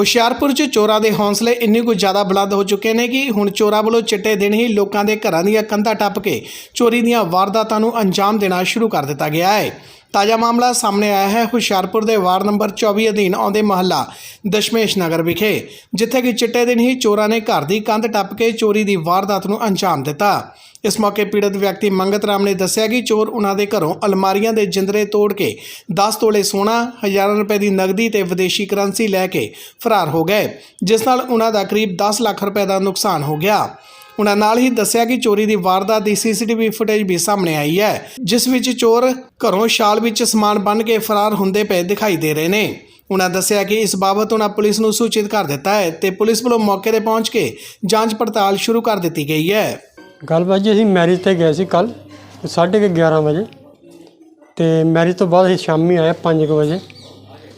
ਹੁਸ਼ਿਆਰਪੁਰ 'ਚ ਚੋਰਾਂ ਦੇ ਹੌਸਲੇ ਇੰਨੇ ਕੁ ਜ਼ਿਆਦਾ ਬੁਲੰਦ ਹੋ ਚੁੱਕੇ ਨੇ ਕਿ ਹੁਣ ਚੋਰਾਂ ਵੱਲੋਂ ਚਿੱਟੇ ਦਿਨ ਹੀ ਲੋਕਾਂ ਦੇ ਘਰਾਂ ਦੀਆਂ ਕੰਧਾਂ ਟੱਪ ਕੇ ਚੋਰੀ ਦੀਆਂ ਵਾਰਦਾਤਾਂ ਨੂੰ ਅੰਜਾਮ ਦੇਣਾ ਸ਼ੁਰੂ ਕਰ ਦਿੱਤਾ ਗਿਆ ਹੈ। ਤਾਜ਼ਾ ਮਾਮਲਾ ਸਾਹਮਣੇ ਆਇਆ ਹੈ। ਹੁਸ਼ਿਆਰਪੁਰ ਦੇ ਵਾਰਡ ਨੰਬਰ 24 ਅਧੀਨ ਆਉਂਦੇ ਮਹੱਲਾ ਦਸ਼ਮੇਸ਼ ਨਗਰ ਵਿਖੇ, ਜਿੱਥੇ ਕਿ ਚਿੱਟੇ ਦਿਨ ਹੀ ਚੋਰਾਂ ਨੇ ਘਰ ਦੀ ਕੰਧ ਟੱਪ ਕੇ ਚੋਰੀ ਦੀ ਵਾਰਦਾਤ ਨੂੰ ਅੰਜਾਮ ਦਿੱਤਾ। ਇਸ ਮੌਕੇ ਪੀੜਤ ਵਿਅਕਤੀ ਮੰਗਤ ਰਾਮ ਨੇ ਦੱਸਿਆ ਕਿ ਚੋਰ ਉਹਨਾਂ ਦੇ ਘਰੋਂ ਅਲਮਾਰੀਆਂ ਦੇ ਜਿੰਦਰੇ ਤੋੜ ਕੇ 10 ਤੋਲੇ ਸੋਨਾ, ਹਜ਼ਾਰਾਂ ਰੁਪਏ ਦੀ ਨਗਦੀ ਤੇ ਵਿਦੇਸ਼ੀ ਕਰੰਸੀ ਲੈ ਕੇ ਫਰਾਰ ਹੋ ਗਏ, ਜਿਸ ਨਾਲ ਉਹਨਾਂ ਦਾ ਕਰੀਬ 10 ਲੱਖ ਰੁਪਏ ਦਾ ਨੁਕਸਾਨ ਹੋ ਗਿਆ। ਉਹਨਾਂ ਨਾਲ ਹੀ ਦੱਸਿਆ ਕਿ ਚੋਰੀ ਦੀ ਵਾਰਦਾਤ ਦੀ ਸੀਸੀਟੀਵੀ ਫੁਟੇਜ ਵੀ ਸਾਹਮਣੇ ਆਈ ਹੈ, ਜਿਸ ਵਿੱਚ ਚੋਰ ਘਰੋਂ ਸ਼ਾਲ ਵਿੱਚ ਸਮਾਨ ਬੰਨ੍ਹ ਕੇ ਫਰਾਰ ਹੁੰਦੇ ਪਏ ਦਿਖਾਈ ਦੇ ਰਹੇ ਨੇ। ਉਹਨਾਂ ਦੱਸਿਆ ਕਿ ਇਸ ਬਾਬਤ ਉਹਨਾਂ ਪੁਲਿਸ ਨੂੰ ਸੂਚਿਤ ਕਰ ਦਿੱਤਾ ਹੈ ਤੇ ਪੁਲਿਸ ਵੱਲੋਂ ਮੌਕੇ ਤੇ ਪਹੁੰਚ ਕੇ ਜਾਂਚ ਪੜਤਾਲ ਸ਼ੁਰੂ ਕਰ ਦਿੱਤੀ ਗਈ ਹੈ। ਗੱਲਬਾਤ ਜੀ, ਅਸੀਂ ਮੈਰਿਜ ਤੇ ਗਏ ਸੀ ਕੱਲ 11:30 ਵਜੇ। ਤੇ ਮੈਰਿਜ ਤੋਂ ਬਾਅਦ ਅਸੀਂ ਸ਼ਾਮੀ ਆਏ 5 ਵਜੇ।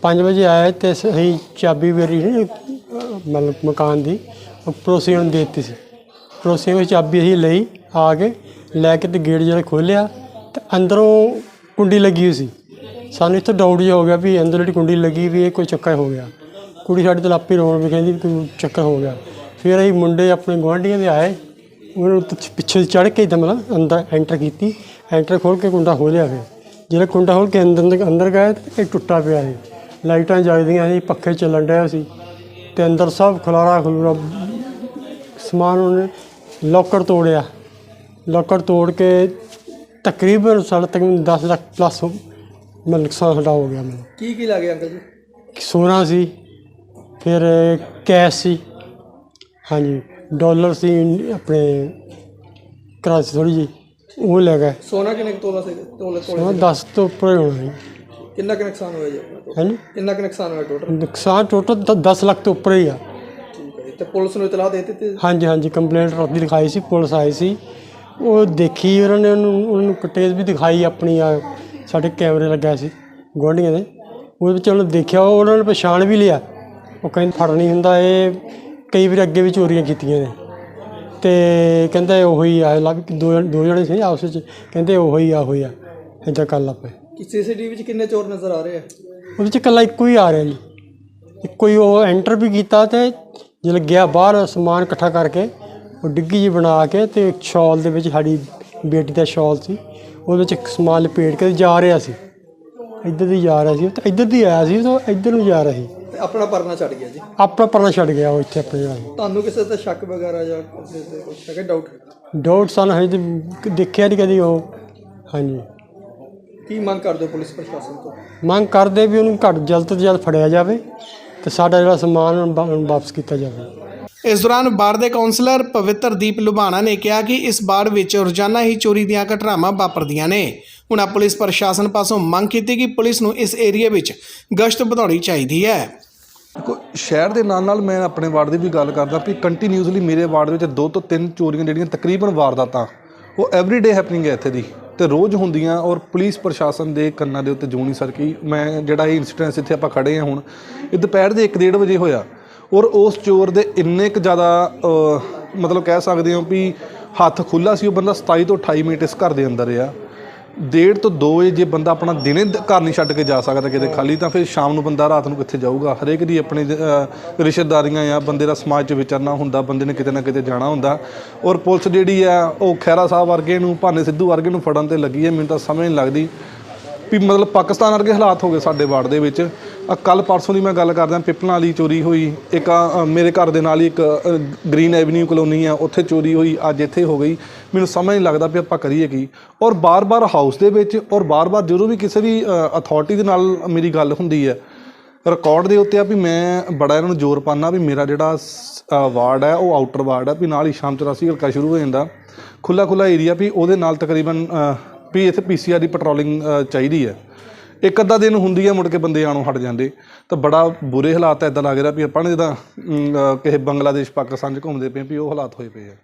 5 ਵਜੇ ਆਏ ਤੇ ਅਸੀਂ ਚਾਬੀ ਮੇਰੀ ਮਤਲਬ ਮਕਾਨ ਦੀ, ਉਹ ਪੜੋਸੀ ਨੂੰ ਦੇ ਦਿੱਤੀ ਸੀ। ਪੜੋਸੀ ਵਿੱਚ ਚਾਬੀ ਅਸੀਂ ਲਈ ਆ ਕੇ, ਲੈ ਕੇ ਤੇ ਗੇਟ ਜਿਹੜਾ ਖੋਲ੍ਹਿਆ ਤੇ ਅੰਦਰੋਂ ਕੁੰਡੀ ਲੱਗੀ ਹੋਈ ਸੀ। ਸਾਨੂੰ ਇੱਥੇ ਡਾਊਟ ਜਿਹਾ ਹੋ ਗਿਆ ਵੀ ਅੰਦਰ ਜਿਹੜੀ ਕੁੰਡੀ ਲੱਗੀ ਵੀ ਇਹ ਕੋਈ ਚੱਕਰ ਹੋ ਗਿਆ। ਕੁੜੀ ਸਾਡੇ ਤੋਂ ਲਾਪੀ ਰੋਣ ਵੀ ਕਹਿੰਦੀ ਵੀ ਕੋਈ ਚੱਕਰ ਹੋ ਗਿਆ। ਫਿਰ ਅਸੀਂ ਮੁੰਡੇ ਆਪਣੇ ਗੁਆਂਢੀਆਂ ਦੇ ਆਏ, ਉਹਨੂੰ ਪਿੱਛੇ ਚੜ ਕੇ ਇੱਦਾਂ ਮਤਲਬ ਅੰਦਰ ਐਂਟਰ ਕੀਤੀ। ਐਂਟਰ ਖੋਲ ਕੇ ਕੁੰਡਾ ਖੋਲ੍ਹਿਆ ਫਿਰ। ਜਿਹੜਾ ਕੁੰਡਾ ਖੋਲ ਕੇ ਅੰਦਰ ਅੰਦਰ ਗਏ ਤੇ ਇਹ ਟੁੱਟਾ ਪਿਆ ਸੀ। ਲਾਈਟਾਂ ਜਗਦੀਆਂ ਸੀ, ਪੱਖੇ ਚੱਲਣ ਡਿਆ ਸੀ ਤੇ ਅੰਦਰ ਸਭ ਖਲਾਰਾ ਖਲੂਰਾ, ਸਮਾਨ ਉਹਨੇ ਲੋਕਰ ਤੋੜਿਆ। ਲੋਕਰ ਤੋੜ ਕੇ ਤਕਰੀਬਨ ਸਾਡਾ ਤਕਰੀਬਨ 10 ਲੱਖ ਪਲੱਸ ਮਤਲਬ ਨੁਕਸਾਨ ਸਾਡਾ ਹੋ ਗਿਆ ਮੈਨੂੰ। ਕੀ ਕੀ ਲੱਗੇ ਅੰਕਲ ਜੀ? ਸੋਨਾ ਸੀ ਫਿਰ ਕੈਸ਼ ਸੀ। ਹਾਂਜੀ ਡਾਲਰ ਸੀ ਆਪਣੇ ਕਰਾਂਸੀ ਥੋੜੀ ਜੀ ਉਹ ਲੈ ਗਏ। ਸੋਨਾ ਕਿੰਨੇ ਕੁ ਤੋਲਾ ਸੀ? ਤੋਲੇ ਤੋਲੇ ਸੋਨਾ 10 ਤੋਂ ਉੱਪਰ ਹੀ ਹੋਣਾ ਸੀ। ਕਿੰਨਾ ਕੁ ਨੁਕਸਾਨ ਹੋਇਆ ਜੀ ਆਪਣਾ? total? ਹਾਂਜੀ। ਕਿੰਨਾ ਕੁ ਨੁਕਸਾਨ ਹੋਇਆ ਟੋਟਲ ਨੁਕਸਾਨ ਟੋਟਲ 10 ਲੱਖ ਤੋਂ ਉੱਪਰ ਹੀ ਆ। ਤੇ ਪੁਲਿਸ ਨੂੰ ਇਤਲਾਹ ਦੇ ਦਿੱਤੀ? ਹਾਂਜੀ ਹਾਂਜੀ ਕੰਪਲੇਂਟ ਰਾਤੀ ਲਿਖਾਈ ਸੀ ਪੁਲਿਸ ਆਈ ਸੀ। ਉਹ ਦੇਖੀ ਉਹਨਾਂ ਨੇ ਉਹਨੂੰ ਉਹਨੂੰ ਕਟੇਜ ਵੀ ਦਿਖਾਈ ਆਪਣੀ ਆ ਸਾਡੇ ਕੈਮਰੇ ਲੱਗਾ ਸੀ ਗੁਆਂਢੀਆਂ ਦੇ। ਉਹਦੇ ਵਿੱਚ ਉਹਨੇ ਦੇਖਿਆ ਉਹ ਉਹਨਾਂ ਨੇ ਪਛਾਣ ਵੀ ਲਿਆ। ਉਹ ਕਹਿੰਦੇ ਫੜ ਨਹੀਂ ਹੁੰਦਾ ਇਹ ਕਈ ਵਾਰ ਅੱਗੇ ਵੀ ਚੋਰੀਆਂ ਕੀਤੀਆਂ ਨੇ। ਤੇ ਕਹਿੰਦਾ ਉਹੀ ਆ ਲੱਗ ਦੋ ਦੋ ਜਣੇ ਸੀ ਆਪਸ ਵਿੱਚ ਕਹਿੰਦੇ ਉਹੀ ਆ ਉਹੀ ਆ ਏਦਾਂ ਕਰ ਲੱਪੇ ਕਿ ਸੀਸੀਟੀਵੀ ਵਿੱਚ ਕਿੰਨੇ ਚੋਰ ਨਜ਼ਰ ਆ ਰਹੇ ਆ? ਉਹਦੇ ਚ ਇਕੱਲਾ ਇੱਕੋ ਹੀ ਆ ਰਿਹਾ ਜੀ। ਇੱਕੋ ਹੀ ਉਹ ਐਂਟਰ ਵੀ ਕੀਤਾ ਤੇ ਜਦੋਂ ਗਿਆ ਬਾਹਰ ਸਮਾਨ ਇਕੱਠਾ ਕਰਕੇ ਉਹ ਡਿੱਗੀ ਜੀ ਬਣਾ ਕੇ ਤੇ ਇੱਕ ਸ਼ਾਲ ਦੇ ਵਿੱਚ ਸਾਡੀ ਬੇਟੀ ਦਾ ਸ਼ਾਲ ਸੀ ਉਹਦੇ ਵਿੱਚ ਇੱਕ ਸਮਾਨ ਲਪੇਟ ਕੇ ਜਾ ਰਿਹਾ ਸੀ। ਇੱਧਰ ਦੀ ਜਾ ਰਿਹਾ ਸੀ ਤੇ ਇੱਧਰ ਦੀ ਆਇਆ ਸੀ ਤਾਂ ਇੱਧਰ ਨੂੰ ਜਾ ਰਿਹਾ ਸੀ। ਆਪਣਾ ਪਰਨਾ ਛੱਡ ਗਿਆ ਜੀ। ਆਪਣਾ ਪਰਨਾ ਛੱਡ ਗਿਆ ਉਹ ਇੱਥੇ ਆਪਣੇ ਨਾਲ ਤੁਹਾਨੂੰ ਕਿਸੇ ਤੇ ਸ਼ੱਕ ਵਗੈਰਾ ਜਾਂ ਕਿਸੇ ਤੇ ਕੁਝ ਹੈਗਾ ਡਾਊਟ ਡਾਊਟ ਸਨ ਹਜੇ ਤੇ ਦੇਖਿਆ ਨਹੀਂ ਕਦੀ ਉਹ। ਹਾਂਜੀ। ਕੀ ਮੰਗ ਕਰਦੇ ਹੋ ਪੁਲਿਸ ਪ੍ਰਸ਼ਾਸਨ ਤੋਂ? ਮੰਗ ਕਰਦੇ ਵੀ ਉਹਨੂੰ ਘੱਟ ਜਲਦ ਤੋਂ ਜਲਦ ਫੜਿਆ ਜਾਵੇ। ਤੇ ਸਾਡਾ ਜਿਹੜਾ ਸਮਾਨ ਵਾ- ਵਾਪਸ ਕੀਤਾ ਜਾਵੇ। ਇਸ ਦੌਰਾਨ ਬਾੜ ਦੇ ਕਾਉਂਸਲਰ ਪਵਿੱਤਰਦੀਪ ਲੁਬਾਣਾ ਨੇ ਕਿਹਾ ਕਿ ਇਸ ਬਾੜ ਵਿੱਚ ਰੋਜ਼ਾਨਾ ਹੀ ਚੋਰੀ ਦੀਆਂ ਘਟਨਾਵਾਂ ਵਾਪਰਦੀਆਂ ਨੇ। ਉਹਨਾਂ ਪੁਲਿਸ ਪ੍ਰਸ਼ਾਸਨ ਪਾਸੋਂ ਮੰਗ ਕੀਤੀ ਕਿ ਪੁਲਿਸ ਨੂੰ ਇਸ ਏਰੀਆ ਵਿੱਚ ਗਸ਼ਤ ਵਧਾਉਣੀ ਚਾਹੀਦੀ ਹੈ। ਦੇਖੋ ਸ਼ਹਿਰ ਦੇ ਨਾਲ ਨਾਲ ਮੈਂ ਆਪਣੇ ਵਾਰਡ ਦੀ ਵੀ ਗੱਲ ਕਰਦਾ ਵੀ ਕੰਟੀਨਿਊਸਲੀ ਮੇਰੇ ਵਾਰਡ ਵਿੱਚ ਦੋ ਤੋਂ ਤਿੰਨ ਚੋਰੀਆਂ ਜਿਹੜੀਆਂ ਤਕਰੀਬਨ ਵਾਰਦਾਤਾਂ ਉਹ ਐਵਰੀਡੇ ਹੈਪਨਿੰਗ ਹੈ ਇੱਥੇ ਦੀ। ਤੇ ਰੋਜ਼ ਹੁੰਦੀਆਂ ਔਰ ਪੁਲਿਸ ਪ੍ਰਸ਼ਾਸਨ ਦੇ ਕੰਨਾਂ ਦੇ ਉੱਤੇ ਜੂੰ ਨਹੀਂ ਸਰਕੀ। ਮੈਂ ਜਿਹੜਾ ਇਹ ਇਨਸੀਡੈਂਸ ਇੱਥੇ ਆਪਾਂ ਖੜੇ ਹਾਂ ਹੁਣ, ਇਹ ਦੁਪਹਿਰ ਦੇ 1:30 ਵਜੇ ਹੋਇਆ। ਔਰ ਉਸ ਚੋਰ ਦੇ ਇੰਨੇ ਕੁ ਜ਼ਿਆਦਾ ਮਤਲਬ ਕਹਿ ਸਕਦੇ ਹੋ ਵੀ ਹੱਥ ਖੁੱਲਾ ਸੀ, ਉਹ ਬੰਦਾ 27 ਤੋਂ 28 ਮਿੰਟ ਇਸ ਘਰ ਦੇ ਅੰਦਰ ਆ ਡੇਢ ਤੋਂ 2 ਵਜੇ ਜੇ ਬੰਦਾ ਆਪਣਾ ਦਿਨੇ ਘਰ ਨਹੀਂ ਛੱਡ ਕੇ ਜਾ ਸਕਦਾ ਕਿਤੇ ਖਾਲੀ, ਤਾਂ ਫਿਰ ਸ਼ਾਮ ਨੂੰ ਬੰਦਾ ਰਾਤ ਨੂੰ ਕਿੱਥੇ ਜਾਊਗਾ? ਹਰੇਕ ਦੀ ਆਪਣੀ ਰਿਸ਼ਤੇਦਾਰੀਆਂ ਆ ਬੰਦੇ ਦਾ ਸਮਾਜ 'ਚ ਵਿਚਰਨਾ ਹੁੰਦਾ, ਬੰਦੇ ਨੇ ਕਿਤੇ ਨਾ ਕਿਤੇ ਜਾਣਾ ਹੁੰਦਾ। ਔਰ ਪੁਲਿਸ ਜਿਹੜੀ ਆ, ਉਹ ਖੈਰਾ ਸਾਹਿਬ ਵਰਗੇ ਨੂੰ, ਭਾਨੇ ਸਿੱਧੂ ਵਰਗੇ ਨੂੰ ਫੜਨ ਤੇ ਲੱਗੀ ਹੈ। ਮੈਨੂੰ ਤਾਂ ਸਮਝ ਨਹੀਂ ਲੱਗਦੀ ਵੀ ਮਤਲਬ ਪਾਕਿਸਤਾਨ ਵਰਗੇ ਹਾਲਾਤ ਹੋ ਗਏ ਸਾਡੇ ਵਾਰਡ ਦੇ ਵਿੱਚ। ਕੱਲ ਪਰਸੋਂ ਦੀ ਮੈਂ ਗੱਲ ਕਰਦਾ ਪਿਪਲਾਂ ਵਾਲੀ ਚੋਰੀ ਹੋਈ। ਇੱਕ ਆਹ, ਮੇਰੇ ਘਰ ਦੇ ਨਾਲ ਹੀ ਇੱਕ ਗ੍ਰੀਨ ਐਵਨਿਊ ਕਲੋਨੀ ਆ ਉੱਥੇ ਚੋਰੀ ਹੋਈ ਅੱਜ ਇੱਥੇ ਹੋ ਗਈ। ਮੈਨੂੰ ਸਮਝ ਨਹੀਂ ਲੱਗਦਾ ਵੀ ਆਪਾਂ ਕਰੀਏ ਕੀ। ਔਰ ਬਾਰ-ਬਾਰ ਹਾਊਸ ਦੇ ਵਿੱਚ ਔਰ ਬਾਰ-ਬਾਰ ਜਦੋਂ ਵੀ ਕਿਸੇ ਵੀ ਅਥਾਰਟੀ ਦੇ ਨਾਲ ਮੇਰੀ ਗੱਲ ਹੁੰਦੀ ਹੈ ਰਿਕਾਰਡ ਦੇ ਉੱਤੇ ਆ ਵੀ ਮੈਂ ਬੜਾ ਇਹਨਾਂ ਨੂੰ ਜ਼ੋਰ ਪਾਣਾ ਵੀ ਮੇਰਾ ਜਿਹੜਾ ਵਾਰਡ ਹੈ ਉਹ ਆਊਟਰ ਵਾਰਡ ਹੈ ਵੀ ਨਾਲ ਹੀ ਸ਼ਾਮ 84 ਹਲਕਾ ਸ਼ੁਰੂ ਹੋ ਜਾਂਦਾ। ਖੁੱਲਾ ਖੁੱਲਾ ਏਰੀਆ ਵੀ ਉਹਦੇ ਨਾਲ ਤਕਰੀਬਨ ਅ, ਵੀ ਇੱਥੇ ਪੀਸੀਆਰ ਦੀ ਪੈਟਰੋਲਿੰਗ ਚਾਹੀਦੀ ਹੈ। ਇੱਕ ਅੱਧਾ ਦਿਨ ਹੁੰਦੀ ਆ ਮੁੜ ਕੇ ਬੰਦੇ ਆਣੋਂ ਹਟ ਜਾਂਦੇ। ਤਾਂ ਬੜਾ ਬੁਰੇ ਹਾਲਾਤ ਐਦਾਂ ਲੱਗ ਰਿਹਾ ਵੀ ਆਪਾਂ ਨੇ ਜਿੱਦਾਂ ਕਿਸੇ ਬੰਗਲਾਦੇਸ਼, ਪਾਕਿਸਤਾਨ 'ਚ ਘੁੰਮਦੇ ਪਏ ਵੀ ਉਹ ਹਾਲਾਤ ਹੋਏ ਪਏ ਆ।